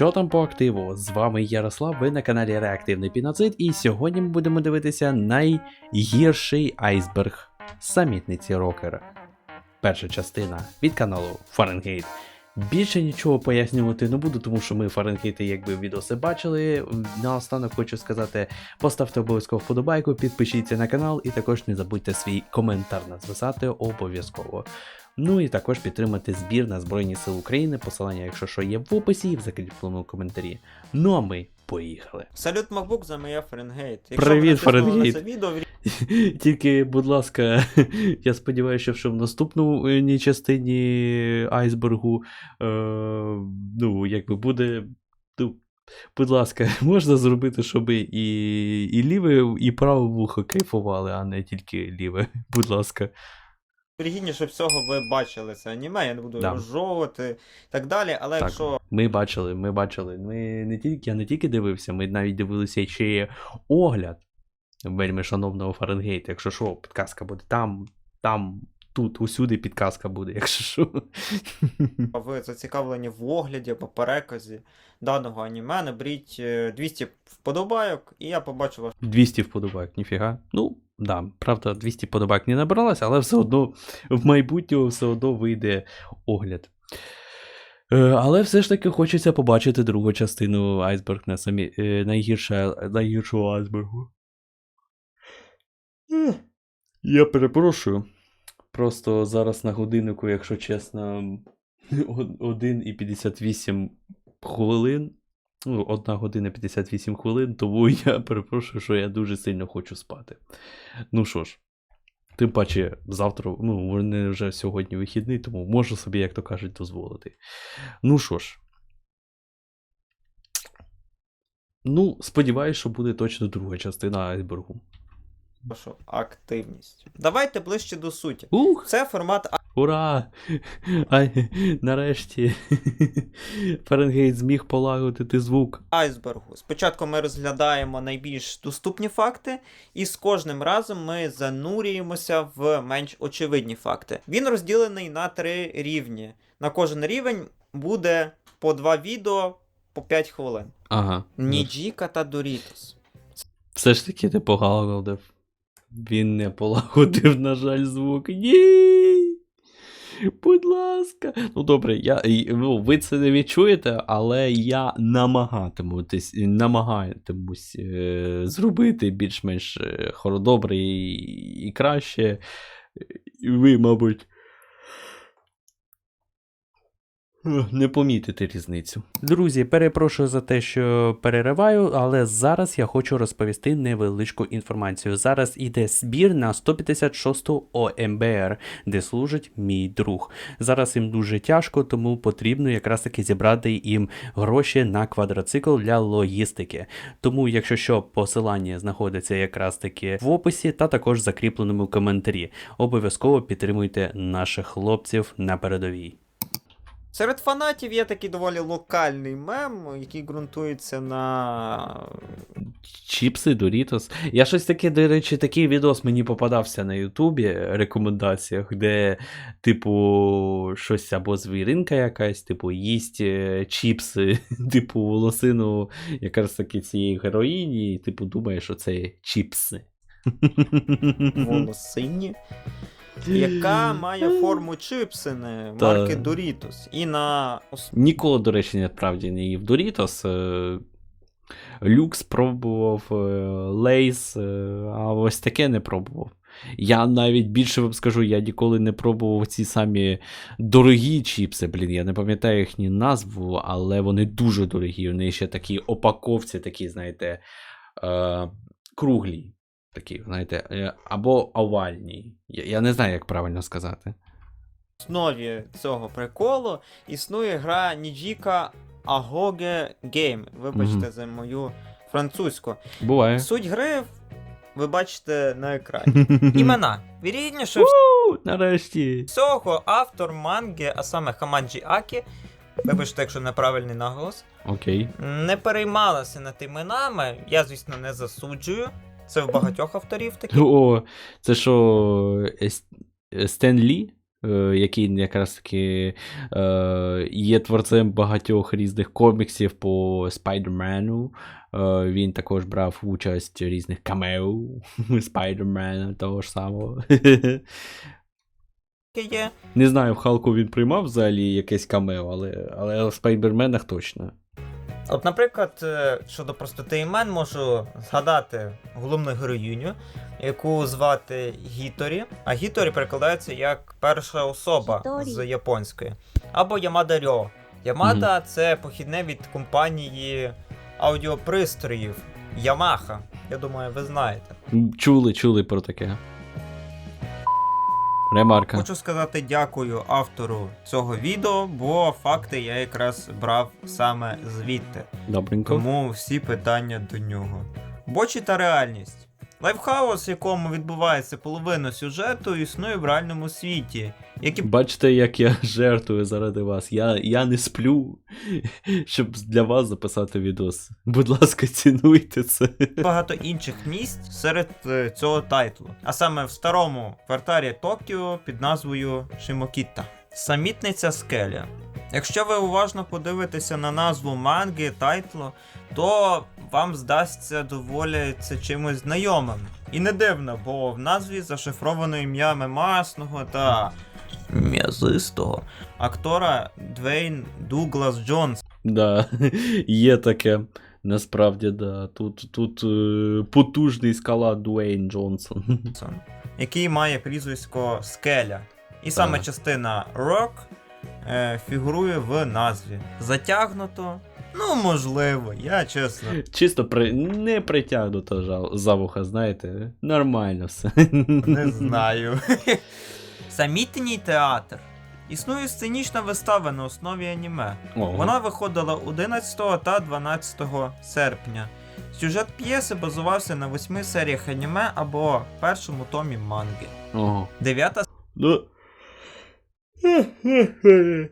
Що там по активу? З вами Ярослав, ви на каналі Реактивний Піноцид, і сьогодні ми будемо дивитися найгірший айсберг самітниці рокера. Перша частина від каналу Фаренгейт. Більше нічого пояснювати не буду, тому що ми Фаренгейти якби відоси бачили. Наостанок хочу сказати, поставте обов'язково вподобайку, підпишіться на канал і також не забудьте свій коментар написати обов'язково. Ну і також підтримати збір на Збройні Сили України. Посилання, якщо що, є в описі і в закріпленому коментарі. Ну а ми поїхали. Салют MacBook за моє Фаренгейт. Привіт, Фаренгейт. відео, Тільки, будь ласка, я сподіваюся, що в наступній частині айсбергу, е, ну, якби буде. Ну, будь ласка, можна зробити, щоб і, і ліве, і праве вухо кайфували, а не тільки ліве. Будь ласка. Віргідніше всього ви бачили це аніме, я не буду Да. розжовувати і так далі, але Так, якщо ми бачили, ми бачили. Ми не тільки, я не тільки дивився, ми навіть дивилися ще є огляд вельми шановного Фаренгейта. Якщо що, підказка буде там, там, тут, усюди підказка буде, якщо що. ви зацікавлені в огляді або переказі даного аніме, наберіть е, 200 вподобайок, і я побачу ваш 200 вподобайок, ніфіга. Ну, да, правда, 200 вподобайок не набралося, але все одно в майбутньому все одно вийде огляд. Е, Але все ж таки хочеться побачити другу частину айсберг на самі, е, найгірше, найгіршого айсбергу. Я перепрошую. Просто зараз на годиннику, якщо чесно, 1 і 58 хвилин. Ну, 1 година 58 хвилин, тому я перепрошую, що я дуже сильно хочу спати. Ну що ж, тим паче, завтра, ну, вони вже сьогодні вихідний, тому можу собі, як то кажуть, дозволити. Ну що ж. Ну, сподіваюсь, що буде точно друга частина айсбергу. активність. Давайте ближче до суті. Ух! Це формат Ура! Ай, нарешті Фаренгейт зміг полагодити звук. айсбергу. Спочатку ми розглядаємо найбільш доступні факти, і з кожним разом ми занурюємося в менш очевидні факти. Він розділений на три рівні. На кожен рівень буде по два відео по 5 хвилин. Ага. Ніджіка та Дорітос. Все ж таки не полагодив. Він не полагодив, на жаль, звук. Ні. Будь ласка. Ну добре, я, ну, ви це не відчуєте, але я намагатимусь, намагатимусь е, зробити більш-менш е, хоро-добре і, і краще. І ви, мабуть. Не помітите різницю. Друзі, перепрошую за те, що перериваю, але зараз я хочу розповісти невеличку інформацію. Зараз іде збір на 156-ту ОМБР, де служить мій друг. Зараз їм дуже тяжко, тому потрібно якраз таки зібрати їм гроші на квадроцикл для логістики. Тому, якщо що, посилання знаходиться якраз таки в описі та також закріпленому коментарі. Обов'язково підтримуйте наших хлопців на передовій. Серед фанатів є такий доволі локальний мем, який ґрунтується на Чіпси, Дорітос. Я щось таке, до речі, такий відос мені попадався на Ютубі рекомендаціях, де, типу, щось або звіринка якась, типу, їсть е, чіпси, типу, волосину якраз таки цієї героїні, і типу думає, що це чіпси. волосині, яка має форму чипсини Та. марки Doritos. І на Ніколи, до речі, насправді не їв Дорітос. е, Люкс пробував, е, Лейс, е, а ось таке не пробував. Я навіть більше вам скажу, я ніколи не пробував ці самі дорогі чіпси. Блін, я не пам'ятаю їхню назву, але вони дуже дорогі. Вони ще такі опаковці, такі, знаєте, е, круглі. Такі, знаєте, е, або овальні. Я, я не знаю, як правильно сказати. В основі цього приколу існує гра Nijika Agoge Game. Вибачте Мгм. за мою французьку. Буває. Суть гри ви бачите на екрані. Імена. Вірогідніше У, Нарешті. всього автор манги, а саме Хамаджі Акі. Вибачте, якщо неправильний наголос. Окей. не переймалася над іменами. Я, звісно, не засуджую. Це в багатьох авторів такі. О, це що, Стен Лі? е, який якраз таки е, є творцем багатьох різних коміксів по Спайдермену. Е, він також брав участь у різних камео Спайдермена того ж самого. Не знаю, в Халку він приймав взагалі якесь камео, але, але в Спайдерменах точно. От, наприклад, е, щодо простоти імен, можу згадати головну героїню, яку звати Гіторі. А Гіторі перекладається як перша особа Гіторі. з японської. Або Ямада Рьо. Ямада це похідне від компанії аудіопристроїв Ямаха. Я думаю, ви знаєте. Чули, чули про таке. Ремарка. Хочу сказати дякую автору цього відео, бо факти я якраз брав саме звідти. Добренько. Тому всі питання до нього. Бочі та реальність. Лайфхаус, в якому відбувається половина сюжету, існує в реальному світі, як і Бачите, як я жертвую заради вас. Я, я не сплю, щоб для вас записати відос. Будь ласка, цінуйте це. багато інших місць серед е, цього тайтлу. А саме в старому кварталі Токіо під назвою Шимокіта. Самітниця скеля. Якщо ви уважно подивитеся на назву манги тайтлу, то вам здасться доволі це чимось знайомим. І не дивно, бо в назві зашифровано ім'я мемасного та м'язистого актора Двейн Дуглас Джонс. Да, є таке. Насправді, да. Тут, тут е, потужний скала Дуейн Джонсон. Який має прізвисько Скеля. І саме частина Rock е, фігурує в назві. Затягнуто. Ну, можливо, я чесно. Чисто при... не притягнуто жал... за вуха, знаєте. Нормально все. Не знаю. Самітній театр. Існує сценічна вистава на основі аніме. Ого. Вона виходила 11 та 12 серпня. Сюжет п'єси базувався на восьми серіях аніме або першому томі манги. Ого. Дев'ята Ну.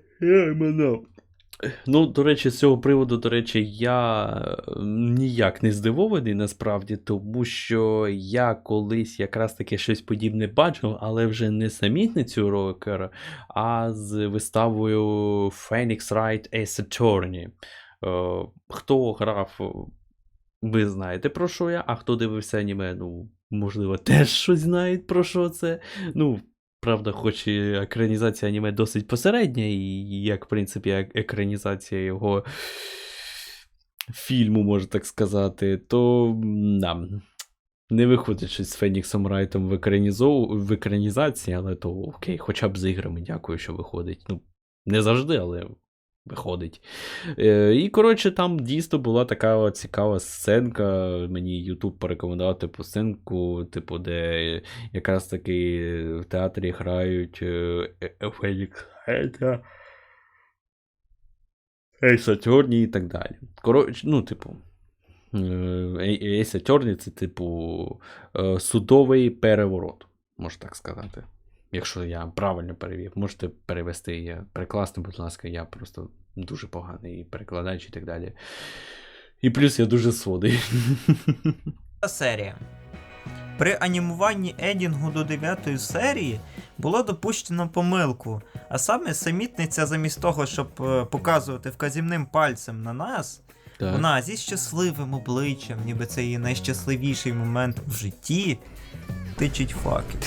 Ну, до речі, з цього приводу, до речі, я е, ніяк не здивований насправді, тому що я колись якраз таки щось подібне бачив, але вже не самітницю рокера, а з виставою Phoenix Wright Ace Attorney. Хто грав, ви знаєте про що я, а хто дивився аніме, ну, можливо, теж щось знають про що це. Ну, Правда, хоч і екранізація аніме досить посередня, і як, в принципі, екранізація його фільму, можна так сказати, то да, не виходить з Феніксом Райтом в, екранізов... в екранізації, але то окей, хоча б з іграми, дякую, що виходить. Ну, не завжди, але виходить. Е, і, коротше, там дійсно була така цікава сценка. Мені Ютуб порекомендував типу сценку, типу, де якраз таки в театрі грають е, е, Фелікс Хейта, Ейс Атьорні і так далі. Коротше, ну, типу. Ейс Атьорні це, типу, судовий переворот, можна так сказати. Якщо я правильно перевів, можете перевести, я, перекласти, будь ласка, я просто дуже поганий перекладач і так далі. І плюс я дуже сводий. серія. При анімуванні едінгу до 9 серії було допущено помилку, а саме самітниця, замість того, щоб е, показувати вказівним пальцем на нас, Так. вона зі щасливим обличчям, ніби це її найщасливіший момент в житті, тичить факел.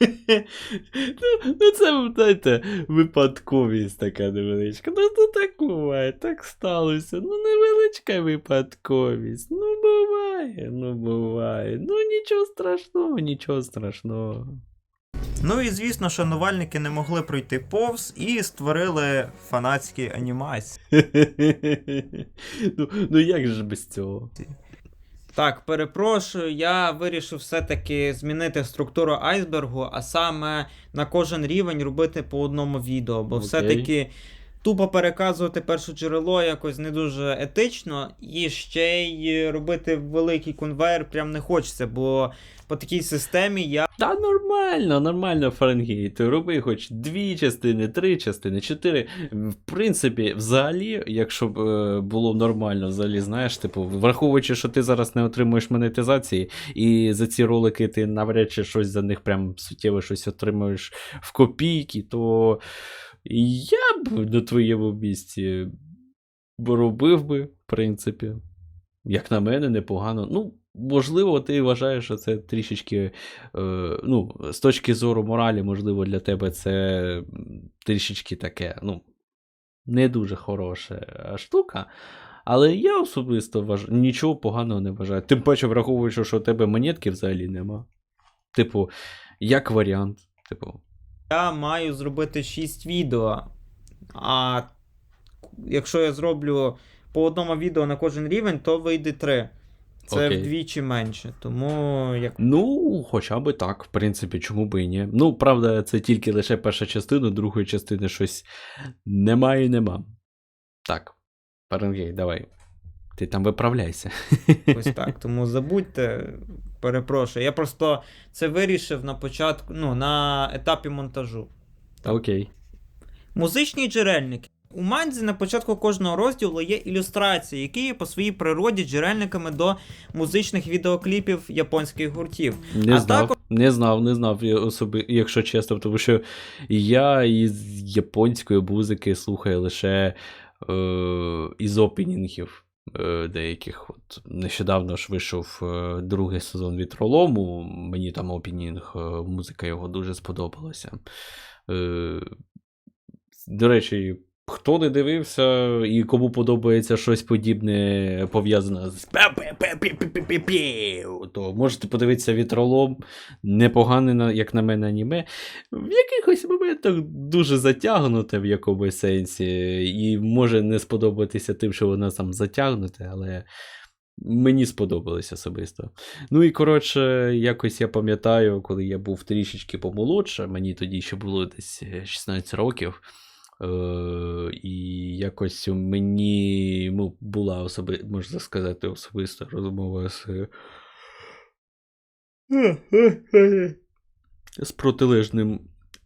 Ну, ну, це, знаєте, випадковість така невеличка. Ну, то так буває, так сталося. Ну, невеличка випадковість. Ну, буває, ну буває. Ну, нічого страшного, нічого страшного. Ну і звісно, шанувальники не могли пройти повз і створили фанатські анімації. ну, ну як же без цього? Так, перепрошую, я вирішив все-таки змінити структуру айсбергу, а саме на кожен рівень робити по одному відео, бо Окей. все-таки тупо переказувати перше джерело якось не дуже етично, і ще й робити великий конвейер прям не хочеться, бо по такій системі я Та нормально, нормально, Фаренгейт. Роби хоч дві частини, три частини, чотири. В принципі, взагалі, якщо б е, було нормально, взагалі, знаєш, типу, враховуючи, що ти зараз не отримуєш монетизації, і за ці ролики ти навряд чи щось за них прям суттєво щось отримуєш в копійки, то я б на твоєму місці робив би, в принципі. Як на мене, непогано. Ну, можливо, ти вважаєш, що це трішечки, е, ну, з точки зору моралі, можливо, для тебе це трішечки таке, ну, не дуже хороша е, штука. Але я особисто вваж... нічого поганого не вважаю. Тим паче, враховуючи, що у тебе монетки взагалі нема. Типу, як варіант. Типу, я маю зробити 6 відео. А якщо я зроблю по одному відео на кожен рівень, то вийде 3. Це Окей. вдвічі менше. Тому як Ну, хоча би так, в принципі, чому би і ні. Ну, правда, це тільки лише перша частина, другої частини щось немає і нема. Так, Паренгей, давай. Ти там виправляйся. ось так. Тому забудьте, перепрошую. Я просто це вирішив на початку, ну, на етапі монтажу. Так. Окей. Музичні джерельники. У манзі на початку кожного розділу є ілюстрації, які є по своїй природі джерельниками до музичних відеокліпів японських гуртів. Не А знав, також- не знав, не знав, я особи, якщо чесно, тому що я із японської музики слухаю лише е, із опенінгів е, деяких. От нещодавно ж вийшов е, другий сезон вітролому. Мені там опенінг, е, музика його дуже сподобалася. Е, до речі, хто не дивився і кому подобається щось подібне пов'язане з то можете подивитися вітролом. Непогане, як на мене, аніме. В якихось моментах дуже затягнуте в якомусь сенсі, і може не сподобатися тим, що воно там затягнуте, але. Мені сподобалось особисто. Ну і коротше, якось я пам'ятаю, коли я був трішечки помолодше, мені тоді ще було десь е, 16 років. Е, і якось мені ну, була особи, можна сказати, особиста розмова з. з протилежним.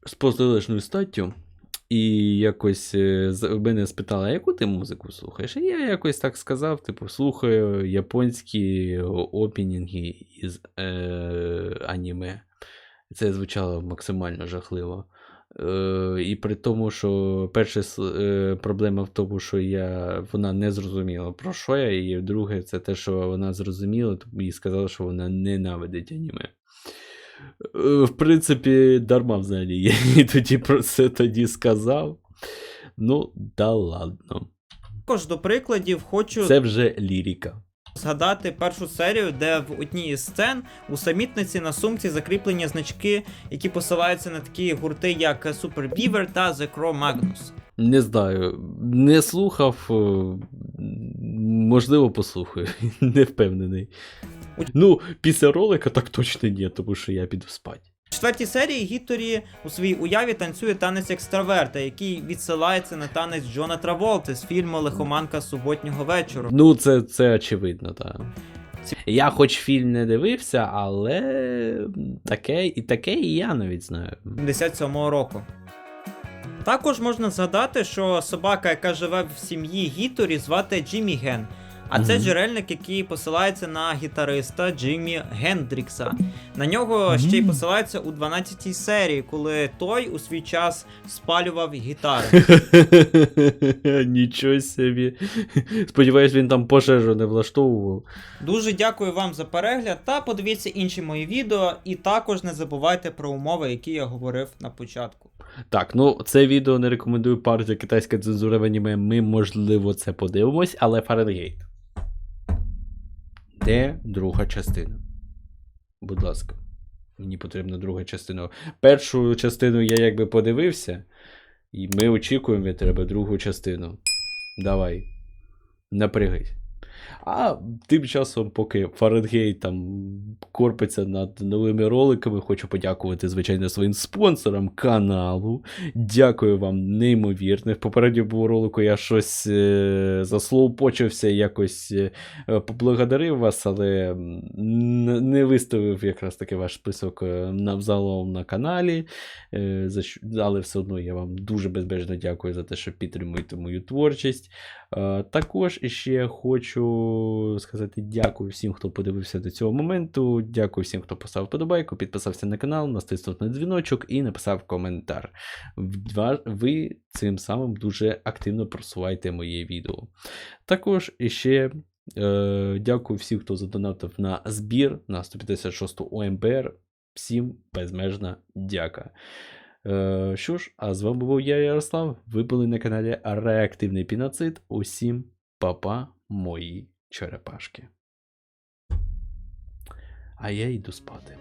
з протилежною статтю. І якось е, мене спитали, а яку ти музику слухаєш? І я якось так сказав: типу, слухаю японські опенінги із е, аніме. Це звучало максимально жахливо. Е, і при тому, що перша е, проблема в тому, що я, вона не зрозуміла, про що я, і друге, це те, що вона зрозуміла, і сказала, що вона ненавидить аніме. Е, В принципі, дарма взагалі. Я їй тоді про це тоді сказав. Ну, да ладно. Також до прикладів хочу Це вже лірика. Згадати першу серію, де в одній із сцен у самітниці на сумці закріплені значки, які посилаються на такі гурти, як Super Beaver та The Crow Magnus. Не знаю, не слухав, е, можливо, послухаю. Не впевнений. Ну, після ролика так точно ні, тому що я піду спати. Четвертій серії Гіторі у своїй уяві танцює танець екстраверта, який відсилається на танець Джона Траволти з фільму Лихоманка суботнього вечора. Ну, це, це очевидно, так. Я хоч фільм не дивився, але таке і таке і я навіть знаю. 77-го року. Також можна згадати, що собака, яка живе в сім'ї Гіторі, звати Джиммі Ген. А це джерельник, який посилається на гітариста Джиммі Гендрікса. На нього ще й посилається у 12-й серії, коли той у свій час спалював гітари. Нічого собі. Сподіваюсь, він там пожежу не влаштовував. Дуже дякую вам за перегляд та подивіться інші мої відео. І також не забувайте про умови, які я говорив на початку. Так, ну це відео не рекомендую партію китайська цензура в аніме. Ми, можливо, це подивимось, але Фаренгейт. Де друга частина? Будь ласка. Мені потрібна друга частина. Першу частину я якби подивився, і ми очікуємо від тебе другу частину. Давай. Напрягись. А тим часом, поки Фаренгейт там корпиться над новими роликами, хочу подякувати, звичайно, своїм спонсорам каналу. Дякую вам, неймовірно. В попередньому ролику я щось е, заслоупочився, якось е, поблагодарив вас, але не виставив якраз таки ваш список е, на взагалом на каналі. Е, за що- але все одно я вам дуже безбежно дякую за те, що підтримуєте мою творчість. Е, Також іще хочу сказати дякую всім, хто подивився до цього моменту. Дякую всім, хто поставив подобайку, підписався на канал, натиснув на дзвіночок і написав коментар. Ви цим самим дуже активно просуваєте моє відео. Також іще е, дякую всім, хто задонатив на збір на 156 ОМБР. Всім безмежна дяка. Е, що ж, а з вами був я, Ярослав. Ви були на каналі Реактивний Піноцид. Усім папа, мої черепашки. А я йду спати.